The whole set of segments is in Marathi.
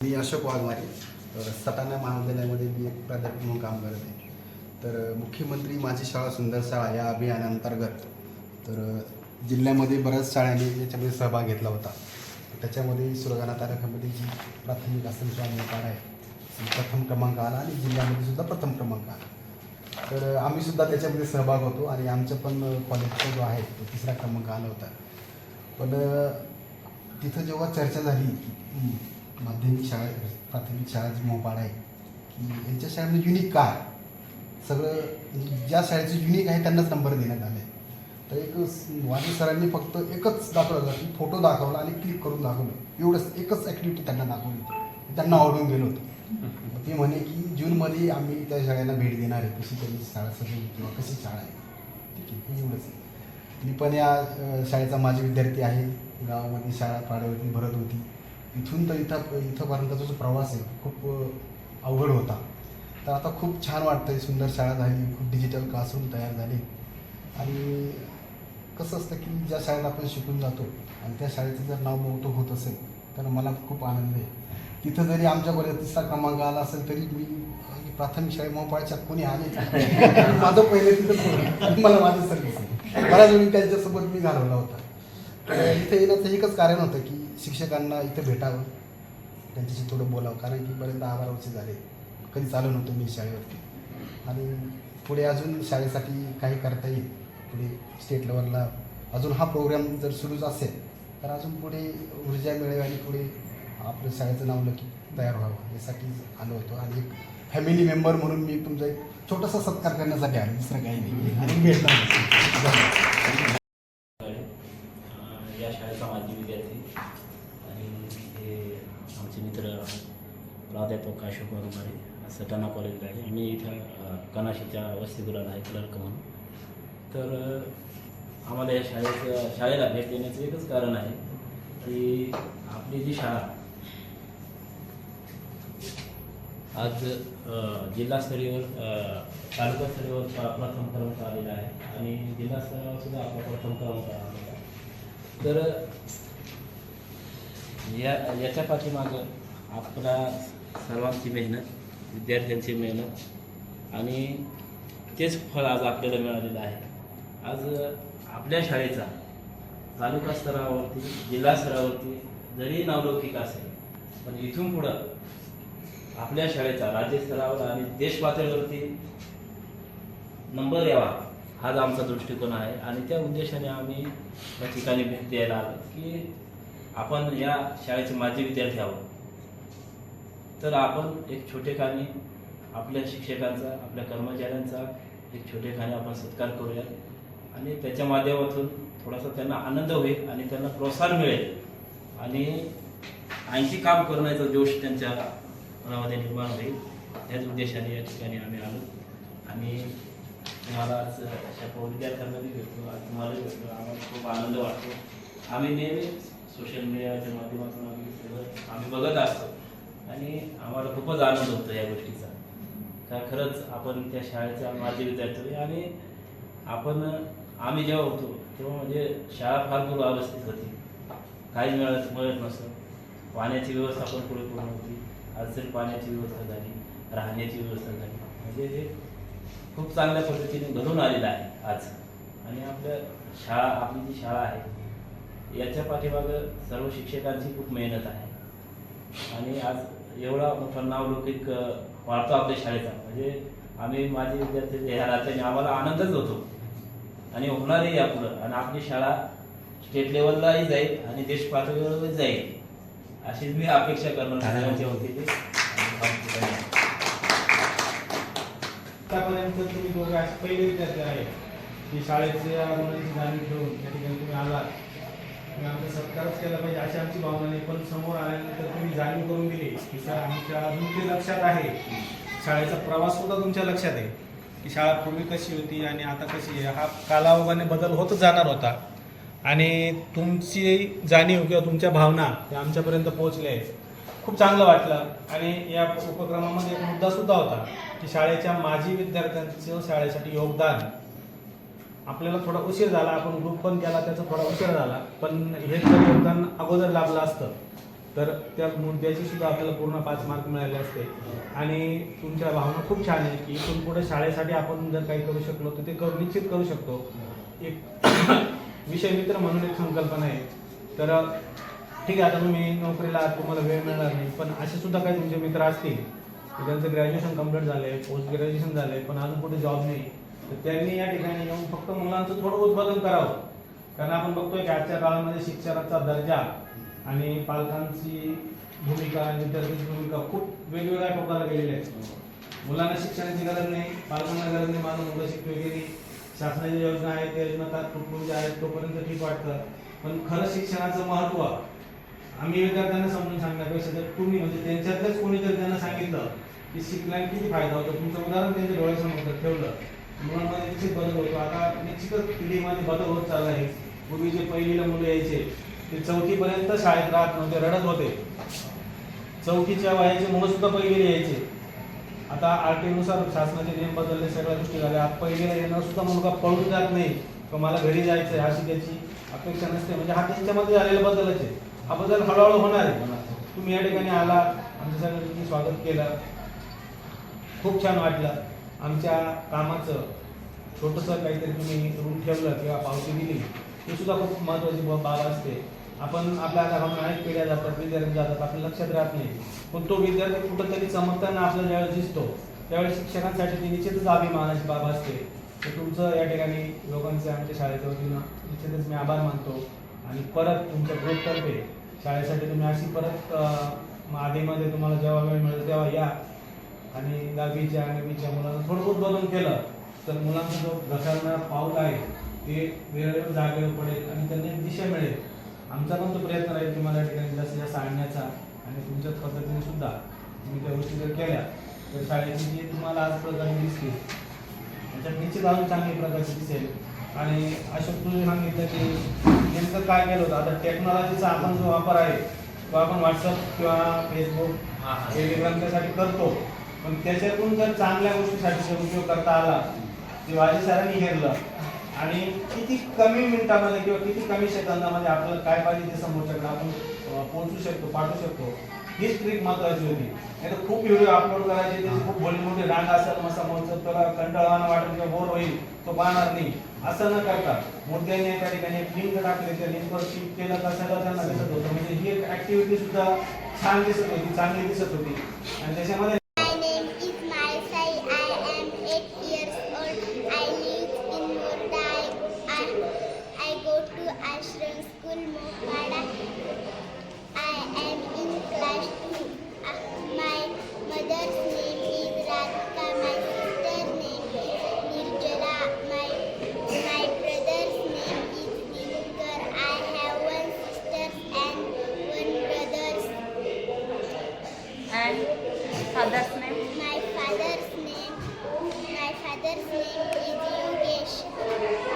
मी अशोक वाघमारे सटाणा महाविद्यालयामध्ये मी एक प्राध्यापक म्हणून काम करत आहे. तर मुख्यमंत्री माझी शाळा सुंदर शाळा या अभियानांतर्गत तर जिल्ह्यामध्ये बऱ्याच शाळांनी याच्यामध्ये सहभाग घेतला होता. त्याच्यामध्ये सुरगाणा तालुक्यामध्ये जी प्राथमिक आश्रमशाळा शाळा आहे. प्रथम क्रमांक आला आणि जिल्ह्यामध्ये सुद्धा प्रथम क्रमांक आला. तर आम्ही सुद्धा त्याच्यामध्ये सहभाग होतो आणि आमचं पण कॉलेजचा जो आहे तो तिसरा क्रमांक आला होता. पण तिथं जेव्हा चर्चा झाली माध्यमिक शाळा प्राथमिक शाळा जी मोपाड आहे की यांच्या शाळेमध्ये युनिक काय सगळं ज्या शाळेचं युनिक आहे त्यांनाच नंबर देण्यात आले. तर एक स- वाणी सरांनी फक्त एकच दाखवलं की फोटो दाखवला आणि क्लिक करून दाखवलं. एवढंच एकच ॲक्टिव्हिटी त्यांना दाखवली होती. त्यांना आवडून गेलो होतं. ते म्हणे की जूनमध्ये आम्ही त्या शाळेला भेट देणार आहे. कशी त्यांची शाळा सजवली किंवा कशी शाळा आहे? ठीक आहे एवढंच मी पण या शाळेचा माझे विद्यार्थी आहे. गावामध्ये शाळा पाड्यावरती भरत होती. इथून तर इथं इथंपर्यंतचा जो प्रवास आहे खूप अवघड होता. तर आता खूप छान वाटतं सुंदर शाळा झाली खूप डिजिटल क्लासरूम तयार झाले. आणि कसं असतं की ज्या शाळेत आपण शिकून जातो आणि त्या शाळेचं जर नाव मोठं होत असेल तर मला खूप आनंद आहे. तिथं जरी आमच्या कॉलेज तिसरा क्रमांक आला असेल तरी मी आणि प्राथमिक शाळेत मोपाळच्या कोणी आले माझं पहिले तिथं मला माझं सर्विस आहे. बऱ्याच वेळी त्यांच्यासोबत मी घालवला होता. इथे येण्याचं एकच कारण होतं की शिक्षकांना इथं भेटावं. त्यांच्याशी थोडं बोलावं. कारण की बरेच दहा बारा वर्ष झाले. कधी चालू नव्हतं मी शाळेवरती. आणि पुढे अजून शाळेसाठी काही करता येईल. पुढे स्टेट लेवलला अजून हा प्रोग्राम जर सुरूच असेल तर अजून पुढे ऊर्जा मिळेल आणि पुढे आपलं शाळेचं नाव नक्की तयार व्हावं. यासाठी आलो होतो. आणि एक फॅमिली मेंबर म्हणून मी तुमचा एक छोटासा सत्कार करण्यासाठी आलो. दुसरं काही नाही. आणि भेटणार अं, या शाळेचा माजी विद्यार्थी आणि हे आमचे मित्र प्राध्यापक अशोक वाघमारे सटाणा कॉलेजला आहे. मी इथं कनाशीच्या वसतिगृहात आहे क्लर्क म्हणून. तर आम्हाला या शाळेचं शाळेला भेट देण्याचं एकच कारण आहे की आपली जी शाळा आज जिल्हास्तरीयवर अ, तालुकास्तरीयवर प्रथम क्रमांक आलेला आहे आणि जिल्हास्तरावर सुद्धा आपला प्रथम क्रमांक आलेला आहे. तर या याच्या पाठीमागं आपला सर्वांची मेहनत विद्यार्थ्यांची मेहनत. आणि तेच फळ आज आपल्याला मिळालेलं आहे. आज आपल्या शाळेचा तालुका स्तरावरती जिल्हा स्तरावरती जरी नावलौकिक असेल पण इथून पुढं आपल्या शाळेचा राज्यस्तरावर आणि देश पातळीवरती नंबर यावा हाच आमचा दृष्टिकोन आहे. आणि त्या उद्देशाने आम्ही या ठिकाणी भेट द्यायला आलो की आपण या शाळेचे माजी विद्यार्थी आहोत. तर आपण एक छोटेखानी आपल्या शिक्षकांचा आपल्या कर्मचाऱ्यांचा एक छोटेखानी आपण सत्कार करूया आणि त्याच्या माध्यमातून थोडासा त्यांना आनंद होईल आणि त्यांना प्रोत्साहन मिळेल. आणि आणखी काम करण्याचा जोश त्यांच्या मनामध्ये निर्माण होईल. याच उद्देशाने या ठिकाणी आम्ही आलो. आणि तुम्हाला आज अशा विद्यार्थ्यांना भेटतो आज तुम्हालाही भेटतो आम्हाला खूप आनंद वाटतो. आम्ही नेहमी सोशल मीडियाच्या माध्यमातून आम्ही आम्ही बघत असतो. आणि आम्हाला खूपच आनंद होतो या गोष्टीचा. का खरंच आपण त्या शाळेचा माजी विद्यार्थी आणि आपण आम्ही जेव्हा होतो तेव्हा म्हणजे शाळा फार दुरावस्थित होती. काही मिळत मिळत नसतं. पाण्याची व्यवस्था पण पुढे पूर्ण होती. आज पाण्याची व्यवस्था झाली. राहण्याची व्यवस्था झाली. म्हणजे हे खूप चांगल्या पद्धतीने घडून आलेलं आहे आज. आणि आपल्या शाळा आपली जी शाळा आहे याच्या पाठीमागं सर्व शिक्षकांची खूप मेहनत आहे. आणि आज एवढा मोठा नावलौकिक वाढतो आपल्या शाळेचा. म्हणजे आम्ही माझे विद्यार्थी ह्या नात्याने आम्हाला आनंदच होतो. आणि होणारही यापुढं. आणि आपली शाळा स्टेट लेवललाही जाईल आणि देश पातळीवरही जाईल. अशीच मी अपेक्षा करणार होती. आणि. आतापर्यंत तुम्ही दोघे पहिले विद्यार्थी आहे की शाळेच्या मुलांची जाणीव ठेवून त्या ठिकाणी तुम्ही आलात. आणि आमचा सत्कारच केला पाहिजे अशी आमची भावना नाही. पण समोर आल्यानंतर तुम्ही जाणीव करून दिली की सर आमच्या अजून ते लक्षात आहे. शाळेचा प्रवास सुद्धा तुमच्या लक्षात आहे. की शाळा पूर्वी कशी होती आणि आता कशी आहे? हा कालाओगाने बदल होतच जाणार होता. आणि तुमची जाणीव किंवा तुमच्या भावना त्या आमच्यापर्यंत पोहोचल्या आहेत. खूप चांगलं वाटलं. आणि या उपक्रमामध्ये एक मुद्दा सुद्धा होता की शाळेच्या माजी विद्यार्थ्यांचं शाळेसाठी योगदान. आपल्याला थोडा उशीर झाला आपण ग्रुप पण केला त्याचा थोडा उशीर झाला. पण हे जर योगदान अगोदर लाभलं असतं. तर त्या मुद्द्याची सुद्धा आपल्याला पूर्ण पाच मार्क मिळाले असते. आणि तुमच्या भावना खूप छान आहे की इथून पुढे शाळेसाठी आपण जर काही करू शकलो तर ते करू निश्चित करू शकतो. एक विषय मित्र म्हणून एक संकल्पना आहे. तर ठीक आहे आता तुम्ही नोकरीला तुम्हाला वेळ मिळणार नाही पण असे सुद्धा काही तुमचे मित्र असतील त्यांचं ग्रॅज्युएशन कंप्लीट झालंय पोस्ट ग्रॅज्युएशन झालंय पण अजून कुठे जॉब नाही. तर त्यांनी या ठिकाणी येऊन फक्त मुलांचं थोडं उत्पादन करावं. कारण आपण बघतोय की आजच्या काळामध्ये शिक्षणाचा दर्जा आणि पालकांची भूमिका आणि विद्यार्थ्यांची भूमिका खूप वेगवेगळ्या टोकाला गेलेली आहे मुलांना शिक्षणाची गरज नाही पालकांना गरज नाही माझं मुलं शिकतो वगैरे शासनाच्या योजना आहेत त्या योजना तात्पुरत्या आहेत तोपर्यंत ठीक वाटतं. पण खरं शिक्षणाचं महत्त्व आम्ही विद्यार्थ्यांना समजून सांगण्यापेक्षा जर तुम्ही म्हणजे त्यांच्यातलेच कोणी जर त्यांना सांगितलं की शिकल्याने किती फायदा होतो तुमचं उदाहरण त्यांच्या डोळ्यासमोर ठेवलं मुलांमध्ये निश्चित बदल होतो. आता निश्चितच पिढीमध्ये बदल होत चालला आहे. पूर्वी जे पहिलीला मुलं यायचे. ते चौथीपर्यंत शाळेत राहत नव्हते रडत होते. चौथीच्या वयाचे मुलं सुद्धा पहिलीला यायचे. आता आर टी नुसार शासनाचे नियम बदलले सगळ्या गोष्टी झाल्या. आता पहिलीला येणार सुद्धा मुलगा पळून जात नाही. किंवा मला घरी जायचं आहे अशी त्याची अपेक्षा नसते. म्हणजे हा त्यांच्यामध्ये झालेला बदलच आहे. हा बदल हळूहळू होणार आहे. तुम्ही या ठिकाणी आला आमच्या सगळ्यांनी तुम्ही स्वागत केलं. खूप छान वाटलं. आमच्या कामाचं छोटंसं काहीतरी तुम्ही रूप ठेवलं किंवा पावती दिली ही सुद्धा खूप महत्त्वाची बाब असते. आपण आपल्या आता अनेक पिढ्या जातात विद्यार्थी जातात आपल्या लक्षात राहत नाही. पण तो विद्यार्थी कुठंतरी चमकताना आपल्याला ज्यावेळेस दिसतो त्यावेळेस शिक्षकांसाठी ती निश्चितच अभिमानाची बाब असते. तर तुमचं या ठिकाणी लोकांचे आमच्या शाळेच्या वतीनं निश्चितच मी आभार मानतो. आणि परत तुमच्या ग्रुपतर्फे शाळेसाठी तुम्ही अशी परत आधीमध्ये तुम्हाला जेव्हा वेळ मिळेल तेव्हा या. आणि दहावीच्या आणि वीच्या मुलांना थोडं बहुत बदल केलं तर मुलांचा जो घसरणारा पाऊल आहे ते वेळेवर जागेवर पडेल आणि त्यांना एक दिशा मिळेल. आमचा पण तो प्रयत्न राहील तुम्हाला या ठिकाणी जास्तीत जास्त आणण्याचा आणि तुमच्याच पद्धतीने सुद्धा तुम्ही त्या गोष्टी जर केल्या तर शाळेची जी तुम्हाला आज प्रकारे दिसली त्याच्यात निश्चित अजून चांगली प्रकारची दिसेल. आणि अशोक तुम्ही सांगितलं की नेमकं काय केलं होतं? आता टेक्नॉलॉजीचा आपण जो वापर आहे तो आपण व्हॉट्सअप किंवा फेसबुक टेलिग्रामच्यासाठी करतो. पण त्याच्यातून जर चांगल्या गोष्टीसाठी जर उपयोग करता आला ते वाजी सरांनी घेरलं आणि किती कमी मिनिटामध्ये किंवा किती कमी सेकंदामध्ये आपल्याला काय पाहिजे ते समोरच्याकडे आपण पोहोचू शकतो पाठवू शकतो हीच ट्रिक महत्वाची होती. नाही तर खूप व्हिडिओ अपलोड करायचे त्याची खूप भली मोठी रांग असेल मग समोरचं त्याला कंटाळवाणं वाटेल किंवा बोर होईल तो पाहणार नाही. असं न करता मुद्द्याने त्या ठिकाणी एक लिंक टाकली त्या लिंकवर क्लिक केलं का सगळं त्यांना दिसत होतं. म्हणजे ही एक ऍक्टिव्हिटी सुद्धा छान दिसत होती चांगली दिसत होती. आणि त्याच्यामध्ये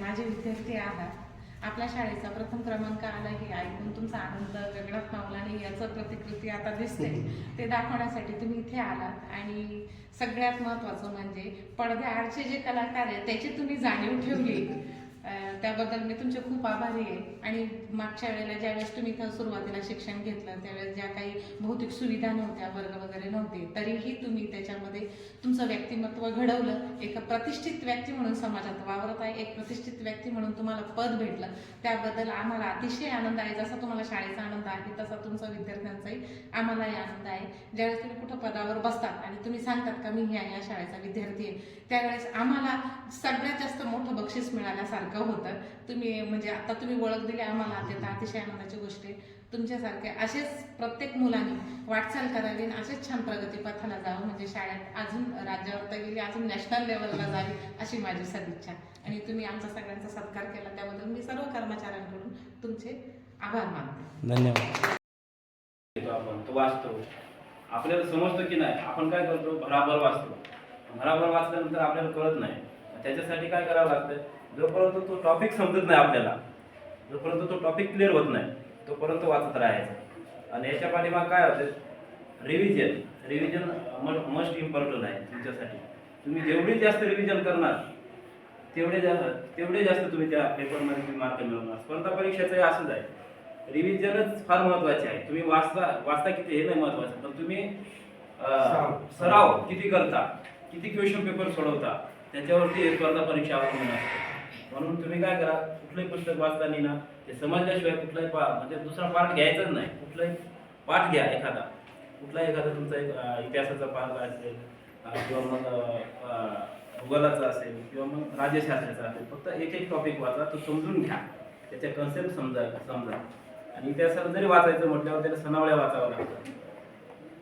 माझे विद्यार्थी आहात आपल्या शाळेचा प्रथम क्रमांक आला हे ऐकून तुमचा आनंद वेगळाच पावला आणि याचं प्रतिकृती आता दिसते. ते दाखवण्यासाठी तुम्ही इथे आलात आणि सगळ्यात महत्त्वाचं म्हणजे पडद्याआडचे जे कलाकार आहेत त्याची तुम्ही जाणीव ठेवली. त्याबद्दल मी तुमचे खूप आभारी आहे. आणि मागच्या वेळेला ज्यावेळेस तुम्ही इथं सुरुवातीला शिक्षण घेतलं त्यावेळेस ज्या काही भौतिक सुविधा नव्हत्या वर्ग वगैरे नव्हते तरीही तुम्ही त्याच्यामध्ये तुमचं व्यक्तिमत्व घडवलं. एक प्रतिष्ठित व्यक्ती म्हणून समाजात वावरत आहे एक प्रतिष्ठित व्यक्ती म्हणून तुम्हाला पद भेटलं. त्याबद्दल आम्हाला अतिशय आनंद आहे जसा तुम्हाला शाळेचा आनंद आहे तसा तुमचा विद्यार्थ्यांचाही आम्हालाही आनंद आहे. ज्यावेळेस तुम्ही कुठं पदावर बसतात आणि तुम्ही सांगतात का मी ह्या या शाळेचा विद्यार्थी आहे. त्यावेळेस आम्हाला सगळ्यात जास्त मोठं बक्षीस मिळाल्यासारखं घेण्यासारखं होतं. तुम्ही म्हणजे आता तुम्ही ओळख दिली आम्हाला आता अतिशय आनंदाची गोष्ट आहे. तुमच्यासारखे असेच प्रत्येक मुलांनी वाटचाल करावी आणि असेच छान प्रगतीपथाला जावं. म्हणजे शाळेत अजून राज्यावर तर गेली अजून नॅशनल लेवलला जावी अशी माझी सदिच्छा. आणि तुम्ही आमचा सगळ्यांचा सत्कार केला. त्याबद्दल मी सर्व कर्मचाऱ्यांकडून तुमचे आभार मानते. धन्यवाद. येतो आपण. तो वाचतो. आपल्याला समजतं की नाही? आपण काय करतो? भराभर वाचतो. भराभर वाचल्यानंतर आपल्याला कळत नाही. त्याच्यासाठी काय करावं लागतं जोपर्यंत तो टॉपिक समजत नाही आपल्याला जोपर्यंत तो टॉपिक क्लिअर होत नाही तोपर्यंत वाचत राहायचं. आणि याच्या पाठीमाग काय होतं रिव्हिजन रिव्हिजन मस्ट इम्पॉर्टंट आहे तुमच्यासाठी. तुम्ही जेवढी जास्त रिव्हिजन करणार तेवढे जास्त तेवढे जास्त तुम्ही त्या पेपरमध्ये तुम्ही मार्क मिळवणार. स्पर्धा परीक्षेचं असंच आहे. रिव्हिजनच फार महत्त्वाचे आहे. तुम्ही वाचता वाचता किती हे नाही महत्वाचं. पण तुम्ही सराव. किती करता किती क्वेश्चन पेपर सोडवता त्याच्यावरती स्पर्धा परीक्षा अवलंबून असते म्हणून तुम्ही काय करा कुठलंही पुस्तक वाचताना ना ते समजल्याशिवाय कुठलाही पा म्हणजे दुसरा पाठ घ्यायचाच नाही. कुठलाही पाठ घ्या एखादा. कुठलाही एखादा तुमचा एक इतिहासाचा पाठ असेल किंवा मग भूगोलाचा असेल किंवा मग राज्यशास्त्राचा असेल फक्त एक एक टॉपिक वाचा तो समजून घ्या. त्याच्या कन्सेप्ट समजा समजा. आणि इतिहासाला जरी वाचायचं म्हटल्यावर त्याला सणावळ्या वाचावं लागतं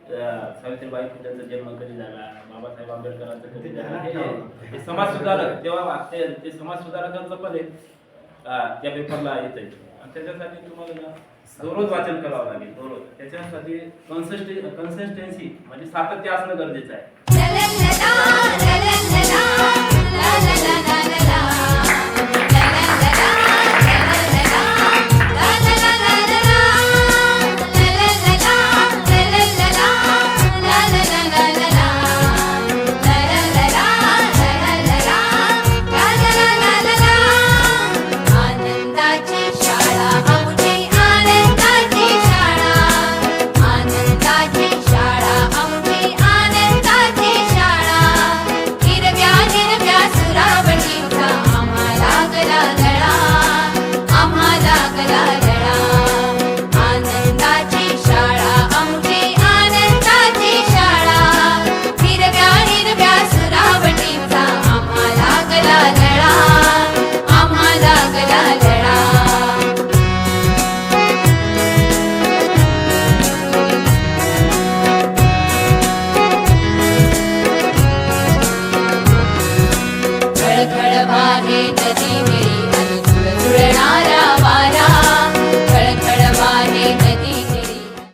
सावित्रीबाई फुलेंचा जन्म कधी झाला? बाबासाहेब आंबेडकरांचा कधी झाला? हे- समाज सुधारक जेव्हा वाचते ते समाज सुधारकांचं पण अं, त्या पेपरला येत आहे. आणि त्याच्यासाठी तुम्हाला ना दररोज वाचन करावं लागेल. दररोज. त्याच्यासाठी कन्सिस्टि कन्सिस्टन्सी म्हणजे सातत्य असणं गरजेचं आहे.